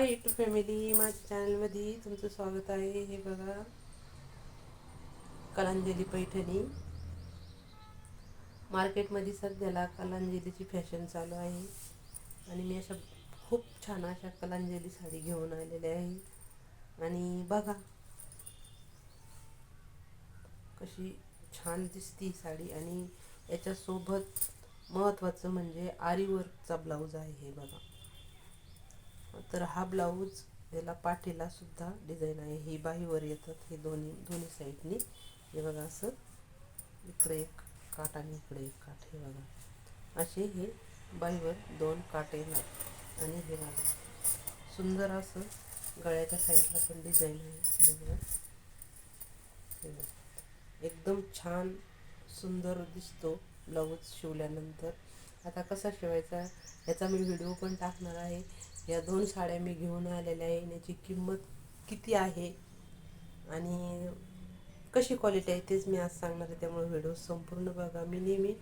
हाय YouTube family माझ्या चॅनलमध्ये तुमचं स्वागत आहे. हे बघा कलांजली पैठणी. मार्केटमध्ये सध्याला कलांजलीची फॅशन चालू आहे. आणि मी अशा खूप छान अशा कलांजली साडी घेऊन आलेल्या आहे. आणि बघा कशी छान दिसती साडी. आणि याच्यासोबत महत्त्वाचं म्हणजे आरीवर्कचा ब्लाऊज आहे हे बघा. तर हा ब्लाऊज याला पाठीला सुद्धा डिझाईन आहे. ही बाहीवर येतात हे दोन्ही दोन्ही साईडनी हे बघा असं. इकडे एक काट आणि इकडे एक काठ. हे बघा. असे हे बाहीवर दोन काटे येणार. आणि हे बघा. सुंदर असं गळ्याच्या साईडला पण डिझाईन आहे. हे बघा. हे बघा. एकदम छान सुंदर दिसतो ब्लाऊज शिवल्यानंतर. आता कसा शिवायचा? याचा मी व्हिडिओ पण टाकणार आहे. या दोन साड्या मी घेऊन आलेल्या आहे. याची किंमत किती आहे? आणि कशी क्वालिटी आहे तेच मी आज सांगणार आहे. त्यामुळे व्हिडिओ संपूर्ण बघा. मी नेहमी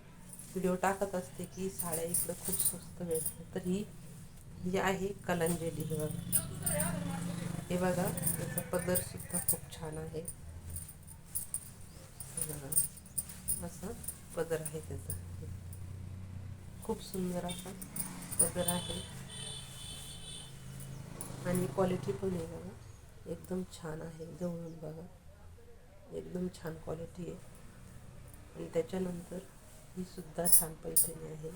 व्हिडिओ टाकत असते की साड्या इकडं खूप स्वस्त मिळतात. तर ही ही आहे कलांजली हे बघा. हे बघा याचा पदरसुद्धा खूप छान आहे. बघा. असा पदर आहे त्याचा. खूप सुंदर असा पदर आहे. आणि क्वालिटी पण आहे बघा. एकदम छान आहे. जवळून बघा. एकदम छान क्वालिटी आहे. आणि त्याच्यानंतर ही सुद्धा छान पैठणी आहे.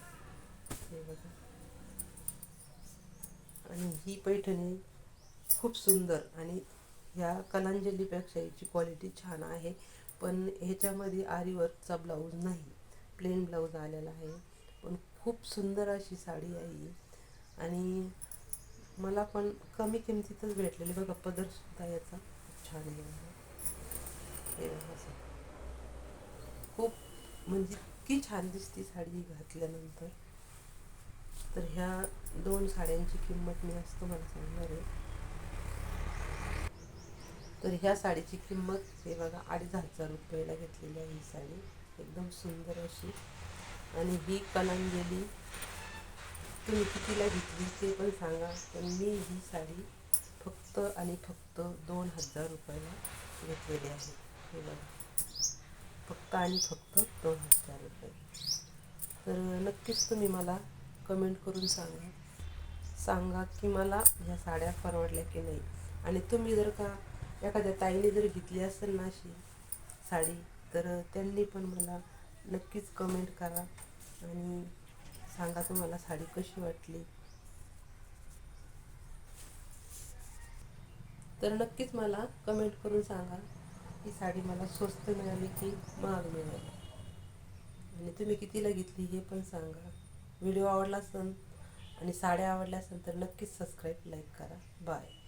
हे बघा. आणि ही पैठणी खूप सुंदर आणि ह्या कलांजलीपेक्षा याची क्वालिटी छान आहे. पण ह्याच्यामध्ये आरीवर्कचा ब्लाऊज नाही. प्लेन ब्लाऊज आलेला आहे. पण खूप सुंदर अशी साडी आहे आणि मला पण कमी किमतीतच भेटलेली. बघा पदरसुद्धा याचा खूप छान आहे. हे असं. खूप म्हणजे इतकी छान दिसती साडी घातल्यानंतर. तर ह्या दोन साड्यांची किंमत मी असतो तुम्हाला सांगणार आहे. तर ह्या साडीची किंमत हे बघा अडीच हजार रुपयाला घेतलेली आहे ही साडी. एकदम सुंदर अशी. आणि ही कलांजली तुम्ही कितीला घेतली ते पण सांगा. पण मी ही साडी फक्त आणि फक्त दोन हजार रुपयाला घेतलेली आहे. हे बघा. फक्त आणि फक्त दोन हजार रुपये. तर नक्कीच तुम्ही मला कमेंट करून सांगा. सांगा की मला ह्या साड्या परवडल्या की नाही. आणि तुम्ही जर का एखाद्या ताईने जर घेतली असेल ना अशी साडी तर त्यांनी पण मला नक्कीच कमेंट करा आणि सांगा तुम्हाला साडी कशी वाटली. तर नक्कीच मला कमेंट करून सांगा ही साडी मला स्वस्त मिळाली की महाग मिळाली. आणि तुम्ही कितीला घेतली हे पण सांगा. व्हिडिओ आवडला असेल आणि साड्या आवडल्या असेल तर नक्कीच सबस्क्राईब लाईक करा. बाय